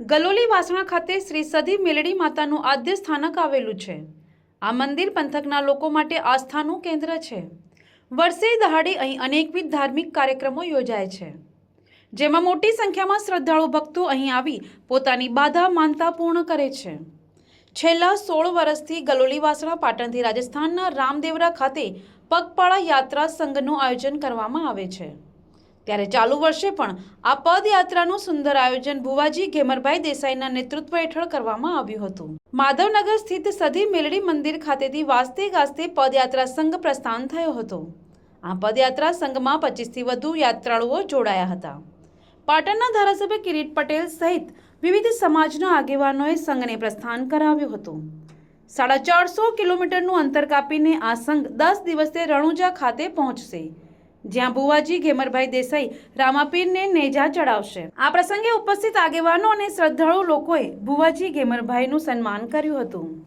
ગલોલી વાસણા ખાતે શ્રી સધી મેલડી માતાનું આદ્ય સ્થાનક આવેલું છે. આ મંદિર પંથકના લોકો માટે આસ્થાનું કેન્દ્ર છે. વર્ષે દહાડે અહીં અનેકવિધ ધાર્મિક કાર્યક્રમો યોજાય છે. જેમાં મોટી સંખ્યામાં શ્રદ્ધાળુ ભક્તો અહીં આવી પોતાની બાધા માનતા પૂર્ણ કરે છે. છેલ્લા સોળ વર્ષથી ગલોલી વાસણા પાટણથી રાજસ્થાનના રામદેવરા ખાતે પગપાળા યાત્રા સંઘનું આયોજન કરવામાં આવે છે. ત્યારે ચાલુ વર્ષે પણ આ પદયાત્રાનું સુંદર આયોજન ભુવાજી ઘેમરભાઈ દેસાઈના નેતૃત્વ હેઠળ કરવામાં આવ્યું હતું. માધવનગર સ્થિત સધી મેલડી મંદિર ખાતેથી વાસ્તે ગાસ્તે પદયાત્રા સંઘ પ્રસ્થાન થયો હતો. આ પદયાત્રા સંઘમાં પચીસથી વધુ યાત્રાળુઓ જોડાયા હતા. પાટણના ધારાસભ્ય કિરીટ પટેલ સહિત વિવિધ સમાજના આગેવાનોએ સંઘને પ્રસ્થાન કરાવ્યું હતું. સાડા ચારસો કિલોમીટરનું અંતર કાપીને આ સંઘ દસ દિવસે રણુજા ખાતે પહોંચશે. જ્યાં ભુવાજી ઘેમરભાઈ દેસાઈ રામાપીરને નેજા ચડાવશે. આ પ્રસંગે ઉપસ્થિત આગેવાનો અને શ્રદ્ધાળુ લોકોએ ભુવાજી ઘેમરભાઈનું સન્માન કર્યું હતું.